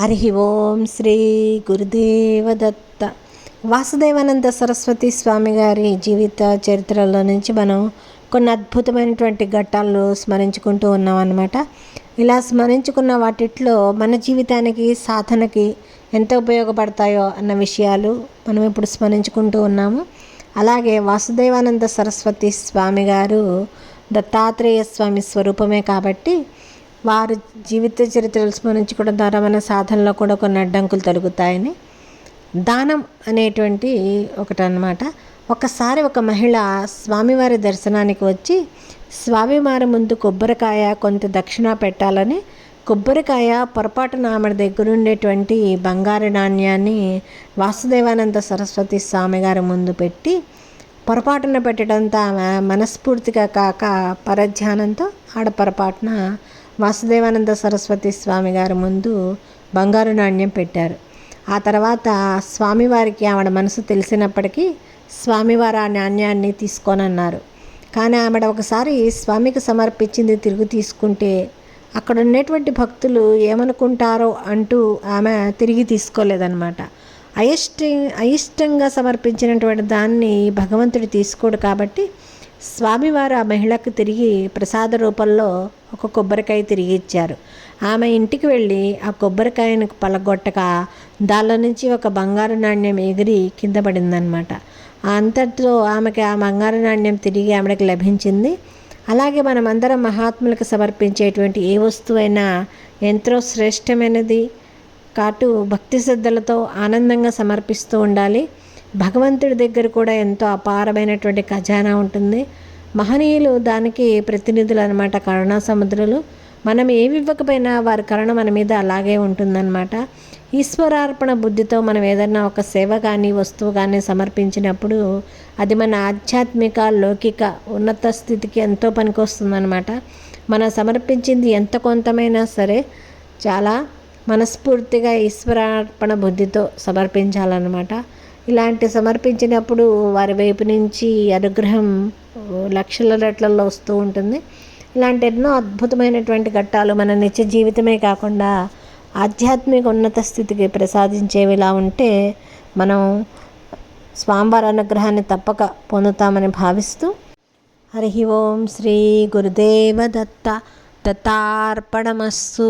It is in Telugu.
హరి ఓం శ్రీ గురుదేవదత్త. వాసుదేవానంద సరస్వతి స్వామి గారి జీవిత చరిత్రలో నుంచి మనం కొన్ని అద్భుతమైనటువంటి ఘట్టాలు స్మరించుకుంటూ ఉన్నాం అన్నమాట ఇలా స్మరించుకున్న వాటిట్లో మన జీవితానికి సాధనకి ఎంత ఉపయోగపడతాయో అన్న విషయాలు మనం ఇప్పుడు స్మరించుకుంటూ ఉన్నాము. అలాగే వాసుదేవానంద సరస్వతి స్వామి గారు దత్తాత్రేయ స్వామి స్వరూపమే కాబట్టి వారి జీవిత చరిత్రలు స్మరించుకోవడం ద్వారా మన సాధనలో కూడా కొన్ని అడ్డంకులు తొలగుతాయని. దానం అనేటువంటి ఒకటి అనమాట ఒకసారి ఒక మహిళ స్వామివారి దర్శనానికి వచ్చి స్వామివారి ముందు కొబ్బరికాయ కొంత దక్షిణ పెట్టాలని కొబ్బరికాయ పొరపాటున ఆమె దగ్గర ఉండేటువంటి బంగారు నాణ్యాన్ని వాసుదేవానంద సరస్వతి స్వామి గారి ముందు పెట్టి పొరపాటున పెట్టడంతో ఆమె మనస్ఫూర్తిగా కాక పరధ్యానంతో ఆడ పొరపాటున వాసుదేవానంద సరస్వతి స్వామి గారి ముందు బంగారు నాణ్యం పెట్టారు. ఆ తర్వాత స్వామివారికి ఆవిడ మనసు తెలిసినప్పటికీ స్వామివారు ఆ నాణ్యాన్ని తీసుకోనన్నారు. కానీ ఆవిడ ఒకసారి స్వామికి సమర్పించింది తిరిగి తీసుకుంటే అక్కడ ఉన్నటువంటి భక్తులు ఏమనుకుంటారో అంటూ ఆమె తిరిగి తీసుకోలేదన్నమాట. అయిష్ట అయిష్టంగా సమర్పించినటువంటి దాన్ని భగవంతుడు తీసుకోడు కాబట్టి స్వామివారు ఆ మహిళకు తిరిగి ప్రసాద రూపంలో ఒక కొబ్బరికాయ తిరిగి ఇచ్చారు. ఆమె ఇంటికి వెళ్ళి ఆ కొబ్బరికాయను పలగొట్టక దానిలో నుంచి ఒక బంగారు నాణ్యం ఎగిరి కింద పడిందనమాట అంతటితో ఆమెకి ఆ బంగారు నాణ్యం తిరిగి ఆమెకి లభించింది. అలాగే మనమందరం మహాత్ములకు సమర్పించేటువంటి ఏ వస్తువైనా ఎంతో శ్రేష్టమైనది. కాటు భక్తి శ్రద్ధలతో ఆనందంగా సమర్పిస్తూ ఉండాలి. భగవంతుడి దగ్గర కూడా ఎంతో అపారమైనటువంటి ఖజానా ఉంటుంది. మహనీయులు దానికి ప్రతినిధులు అనమాట కరుణా సముద్రులు. మనం ఏమి ఇవ్వకపోయినా వారి కరుణ మన మీద అలాగే ఉంటుందన్నమాట. ఈశ్వరార్పణ బుద్ధితో మనం ఏదైనా ఒక సేవ కానీ వస్తువు కానీ సమర్పించినప్పుడు అది మన ఆధ్యాత్మిక లౌకిక ఉన్నత స్థితికి ఎంతో పనికొస్తుందన్నమాట. మనం సమర్పించింది ఎంత కొంతమైనా సరే చాలా మనస్ఫూర్తిగా ఈశ్వరార్పణ బుద్ధితో సమర్పించాలన్నమాట. ఇలాంటి సమర్పించినప్పుడు వారి వైపు నుంచి అనుగ్రహం లక్షల రెట్లలో వస్తూ ఉంటుంది. ఇలాంటి ఎన్నో అద్భుతమైనటువంటి ఘట్టాలు మన నిత్య జీవితమే కాకుండా ఆధ్యాత్మిక ఉన్నత స్థితికి ప్రసాదించేవిలా ఉంటే మనం స్వామివారి అనుగ్రహాన్ని తప్పక పొందుతామని భావిస్తూ హరి ఓం శ్రీ గురుదేవ దత్త దత్తార్పణమస్సు